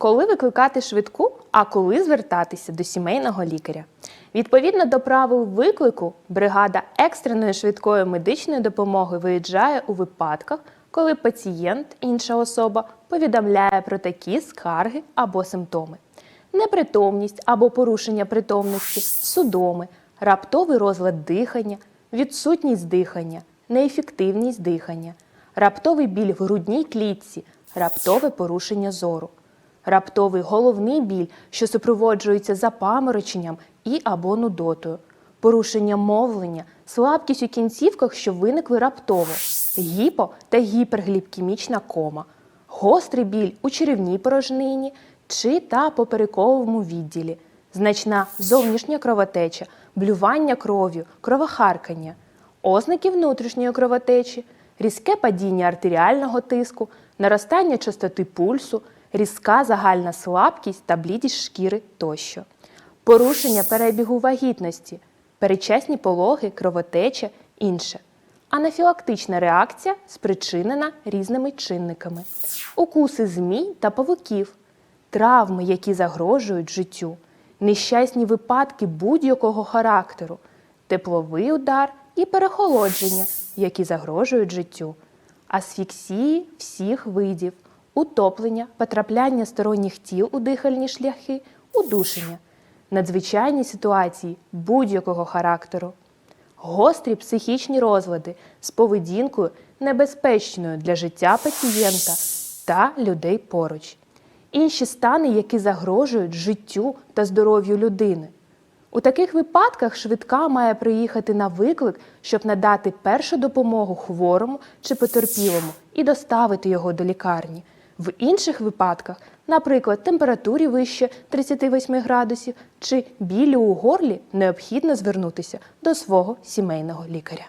Коли викликати швидку, а коли звертатися до сімейного лікаря? Відповідно до правил виклику, бригада екстреної швидкої медичної допомоги виїжджає у випадках, коли пацієнт, інша особа, повідомляє про такі скарги або симптоми: непритомність або порушення притомності, судоми, раптовий розлад дихання, відсутність дихання, неефективність дихання, раптовий біль в грудній клітці, раптове порушення зору, раптовий головний біль, що супроводжується запамороченням і або нудотою, порушення мовлення, слабкість у кінцівках, що виникли раптово, гіпо та гіперглікемічна кома, гострий біль у черевній порожнині чи та поперековому відділі, значна зовнішня кровотеча, блювання кров'ю, кровохаркання, ознаки внутрішньої кровотечі, різке падіння артеріального тиску, наростання частоти пульсу, різка загальна слабкість та блідість шкіри тощо, порушення перебігу вагітності, передчасні пологи, кровотеча, інше. Анафілактична реакція спричинена різними чинниками: укуси змій та павуків, травми, які загрожують життю, нещасні випадки будь-якого характеру, тепловий удар і перехолодження, які загрожують життю, асфіксії всіх видів, утоплення, потрапляння сторонніх тіл у дихальні шляхи, удушення, надзвичайні ситуації будь-якого характеру, гострі психічні розлади з поведінкою небезпечною для життя пацієнта та людей поруч, інші стани, які загрожують життю та здоров'ю людини. У таких випадках швидка має приїхати на виклик, щоб надати першу допомогу хворому чи потерпілому і доставити його до лікарні. В інших випадках, наприклад, температурі вище 38 градусів чи білі у горлі, необхідно звернутися до свого сімейного лікаря.